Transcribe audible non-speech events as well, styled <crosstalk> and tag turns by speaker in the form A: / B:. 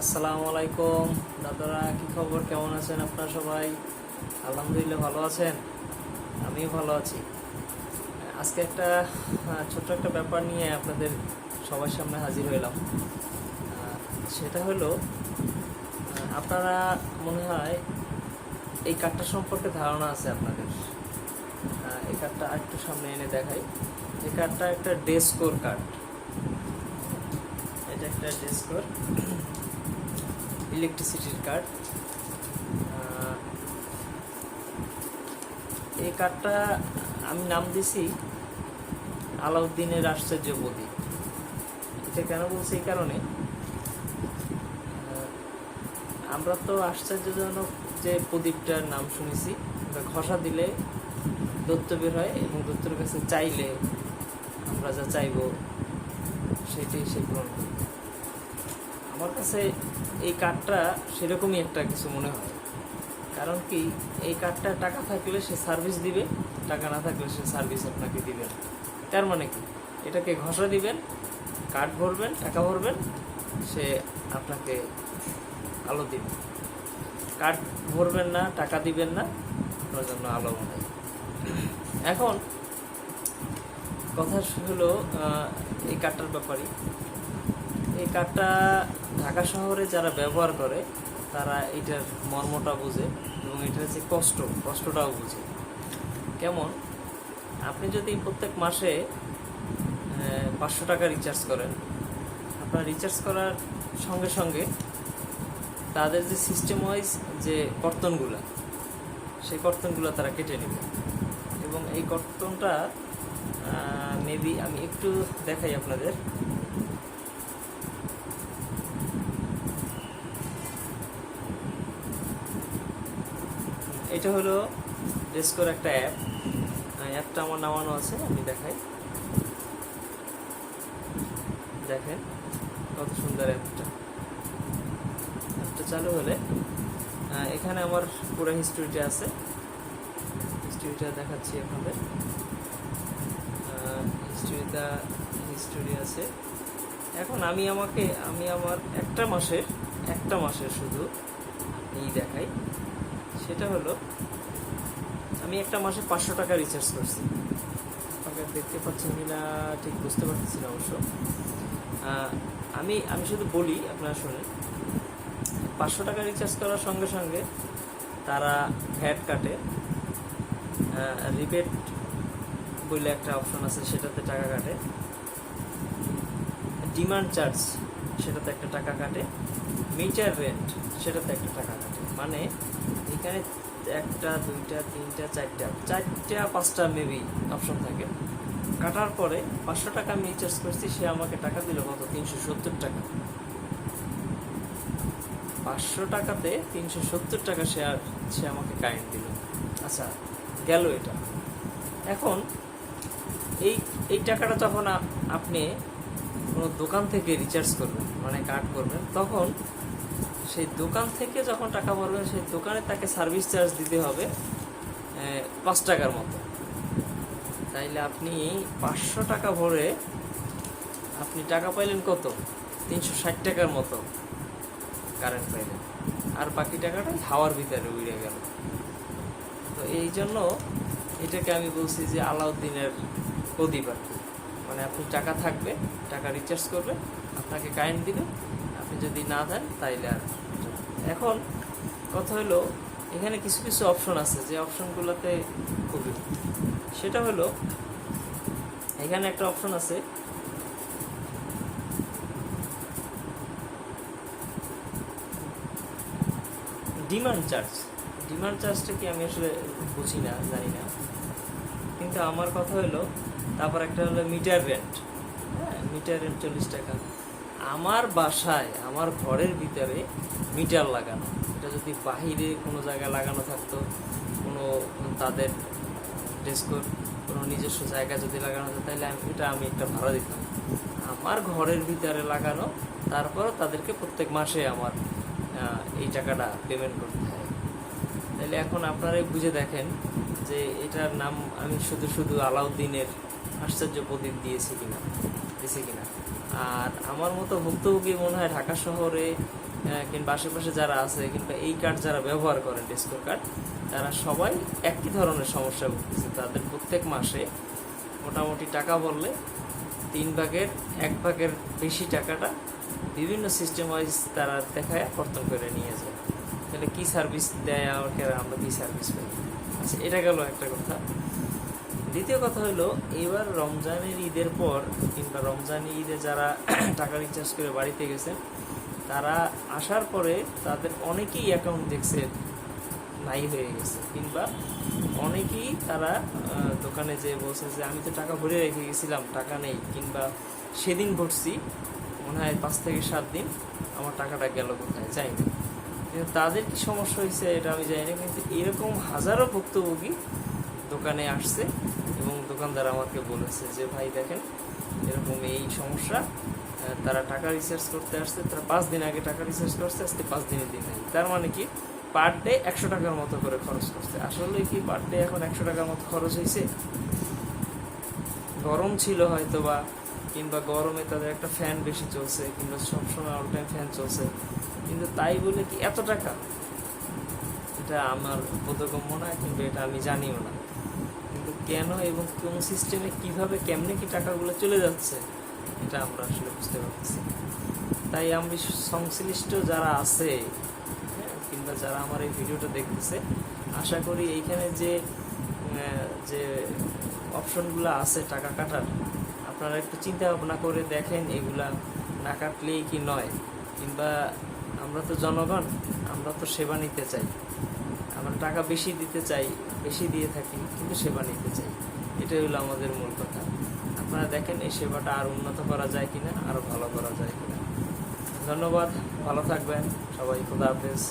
A: আসসালামু আলাইকুম। দাদারা, কি খবর? কেমন আছেন আপনারা সবাই? আলহামদুলিল্লাহ, ভালো আছেন? আমিও ভালো আছি। আজকে একটা ছোট্ট একটা ব্যাপার নিয়ে আপনাদের সবার সামনে হাজির হইলাম। সেটা হলো আপনারা মনে হয় এই কার্ডটা সম্পর্কে ধারণা আছে আপনাদের। এই কার্ডটা একটু সামনে এনে দেখাই। এই কার্ডটা একটা ডেস্কোর কার্ড। এটা একটা ডেস্কোর ইলেকট্রিসিটির কার্ড এই কার্ডটা আমি নাম দিছি আলাউদ্দিনের আশ্চর্য প্রদীপ এটা কেন বলছি এই কারণে? আমরা তো আশ্চর্যজনক যে প্রদীপটার নাম শুনেছি। ওটা ঘষা দিলে দত্ত বের হয় এবং দত্তর কাছে চাইলে আমরা যা চাইব সেটাই সে পূরণ করবে আমার কাছে এই কার্ডটা সেরকমই একটা কিছু মনে হয়। কারণ কি, এই কার্ডটা টাকা থাকলে সে সার্ভিস দিবে, টাকা না থাকলে সে সার্ভিস আপনাকে দিবে তার মানে কি? এটাকে ঘষা দিবেন, কার্ড ভরবেন, টাকা ভরবেন, সে আপনাকে আলো দিবে। কার্ড ভরবেন না, টাকা দিবেন না, আপনার জন্য আলো মনে এখন কথা হলো এই কার্ডটার ব্যাপারে। এই কার্ডটা ঢাকা শহরে যারা ব্যবহার করে, তারা এটার মর্মটা বোঝে এবং এটার যে কষ্ট, কষ্টটাও বুঝে। কেমন? আপনি যদি প্রত্যেক মাসে পাঁচশো টাকা রিচার্জ করেন, আপনার রিচার্জ করার সঙ্গে সঙ্গে তাদের যে সিস্টেম ওয়াইজ যে কর্তনগুলো, সেই কর্তনগুলো তারা কেটে নেবে। এবং এই কর্তনটা মেবি আমি একটু দেখাই আপনাদের। এটা হলো ডেস্কোর একটা অ্যাপ অ্যাপটা আমার নামানো আছে, আমি দেখাই। দেখেন কত সুন্দর অ্যাপটা অ্যাপটা চালু হলে এখানে আমার পুরো হিস্ট্রিটা আছে। হিস্ট্রিটা দেখাচ্ছি আপনাদের। হিস্ট্রিটা হিস্টোরি আছে। এখন আমি আমাকে, আমি আমার একটা মাসের একটা মাসের শুধু এই দেখাই। সেটা হলো, আমি একটা মাসে পাঁচশো টাকা রিচার্জ করছি। আপনাকে দেখতে পাচ্ছেন কি না, ঠিক বুঝতে পারতেছি না অবশ্য। আমি আমি শুধু বলি, আপনারা শুনে পাঁচশো টাকা রিচার্জ করার সঙ্গে সঙ্গে তারা ভ্যাট কাটে। রিবেট বলে একটা অপশন আছে, সেটাতে টাকা কাটে। ডিমান্ড চার্জ, সেটাতে একটা টাকা কাটে। মিটার রেন্ট সেটাতে একটা টাকা কাটে মানে এখানে একটা, দুইটা, তিনটা, চারটা চারটা, পাঁচটা মেবি অপশন থাকে। কাটার পরে পাঁচশো টাকা আমি রিচার্জ করছি, সে আমাকে টাকা দিল কত? তিনশো সত্তর টাকা। পাঁচশো টাকাতে তিনশো সত্তর টাকা সে আর, সে আমাকে কারেন্ট দিল। আচ্ছা গেল এটা। এখন এই এই টাকাটা যখন আপনি কোনো দোকান থেকে রিচার্জ করবেন মানে কার্ড করবেন, তখন সেই দোকান থেকে যখন টাকা ভরবেন সেই দোকানে তাকে সার্ভিস চার্জ দিতে হবে পাঁচ টাকার মতো। তাইলে আপনি পাঁচশো টাকা ভরে আপনি টাকা পাইলেন কত? তিনশো ষাট টাকার মতো কারেন্ট পাইলেন। আর বাকি টাকাটা হাওয়ার ভিতরে উড়ে গেল। তো এই জন্য এটাকে আমি বলছি যে আলাউদ্দিনের প্রদীপ আর কি মানে আপনি টাকা থাকবে, টাকা রিচার্জ করবে আপনাকে কারেন্ট দিবে যদি না দেন, তাইলে আর এখন কথা হলো, এখানে কিছু কিছু অপশন আছে, যে অপশনগুলোতে খুবই। সেটা হলো, এখানে একটা অপশন আছে। ডিমান্ড চার্জ ডিমান্ড চার্জটা কি আমি আসলে বুঝি না, জানি না। কিন্তু আমার কথা হলো, তারপর একটা হলো মিটার রেন্ট হ্যাঁ মিটার রেন্ট চল্লিশ টাকা। আমার বাসায়, আমার ঘরের ভিতরে মিটার লাগানো। এটা যদি বাহিরে কোনো জায়গায় লাগানো থাকতো, কোনো তাদের ডেস্কোর কোনো নিজস্ব জায়গা যদি লাগানো হতো, তাহলে আমি এটা আমি একটা ভাড়া দিতাম। আমার ঘরের ভিতরে লাগানো, তারপর তাদেরকে প্রত্যেক মাসে আমার এই টাকাটা পেমেন্ট করতে হয়। তাহলে এখন আপনারাই বুঝে দেখেন যে এটার নাম আমি শুধু শুধু আলাউদ্দিনের আশ্চর্য প্রদীপ দিয়েছে কিনা দিয়েছে কিনা। আর আমার মতো ভুক্তভোগী মনে হয় ঢাকা শহরে কিংবা আশেপাশে যারা আছে, কিংবা এই কার্ড যারা ব্যবহার করেন, ডিসকো কার্ড, তারা সবাই একই ধরনের সমস্যা ভুগতেছে। তাদের প্রত্যেক মাসে মোটামুটি টাকা বললে তিন ভাগের এক ভাগের বেশি টাকাটা বিভিন্ন সিস্টেম ওয়াইজ তারা দেখায়, কর্তন করে নিয়ে যায়। তাহলে কী সার্ভিস দেয় আমাকে আমরা কী সার্ভিস পাই আচ্ছা এটা গেল একটা কথা। দ্বিতীয় কথা হলো এবার রমজানের ঈদের পর কিংবা রমজান ঈদে যারা <clears throat> টাকা রিচার্জ করে বাড়িতে গেছেন তারা আসার পরে তাদের অনেকেই অ্যাকাউন্ট দেখছে নাই হয়ে গেছে। কিংবা অনেকেই তারা দোকানে যে বলছে যে, আমি তো টাকা ভরে রেখে গেছিলাম, টাকা নেই। কিংবা, সেদিন ভরছি, মনে হয় পাঁচ থেকে সাত দিন আমার টাকাটা গেল কোথায় যাই কিন্তু তাদের কি সমস্যা হয়েছে এটা আমি জানি না, কিন্তু এরকম হাজারো ভুক্তভোগী দোকানে আসছে দোকানদার আমাকে বলেছে যে, ভাই, দেখেন, এরকম এই সমস্যা তারা টাকা রিচার্জ করতে আসছে, তারা পাঁচ দিন আগে টাকা রিচার্জ করছে, আজকে পাঁচ দিনের দিন নেই। তার মানে কি? পার ডে একশো টাকার মতো করে খরচ করছে। আসলে কি পার ডে এখন একশো টাকার মতো খরচ হয়েছে? গরম ছিল হয়তো বা কিংবা গরমে তাদের একটা ফ্যান বেশি চলছে, কিংবা সবসময় অল টাইম ফ্যান চলছে, কিন্তু তাই বলে কি এত টাকা? এটা আমার বোধগম্য না, কিংবা এটা আমি জানিও না। কিন্তু কেন এবং কোন সিস্টেমে কীভাবে কেমনে কি টাকাগুলো চলে যাচ্ছে এটা আমরা আসলে বুঝতে পারছি তাই আমি সংশ্লিষ্ট যারা আছে হ্যাঁ, কিংবা যারা আমার এই ভিডিওটা দেখতেছে আশা করি এইখানে যে যে অপশনগুলো আছে টাকা কাটার আপনারা একটু চিন্তা ভাবনা করে দেখেন এগুলা না কাটলেই কি নয়। কিংবা আমরা তো জনগণ আমরা তো সেবা নিতে চাই। আমরা টাকা বেশি দিতে চাই, বেশি দিয়ে থাকি, কিন্তু সেবা নিতে চাই। এটাই হলো আমাদের মূল কথা। আপনারা দেখেন এই সেবাটা আর উন্নত করা যায় কিনা আরও ভালো করা যায় কিনা। ধন্যবাদ, ভালো থাকবেন। সবাই খুদা হাফেজ।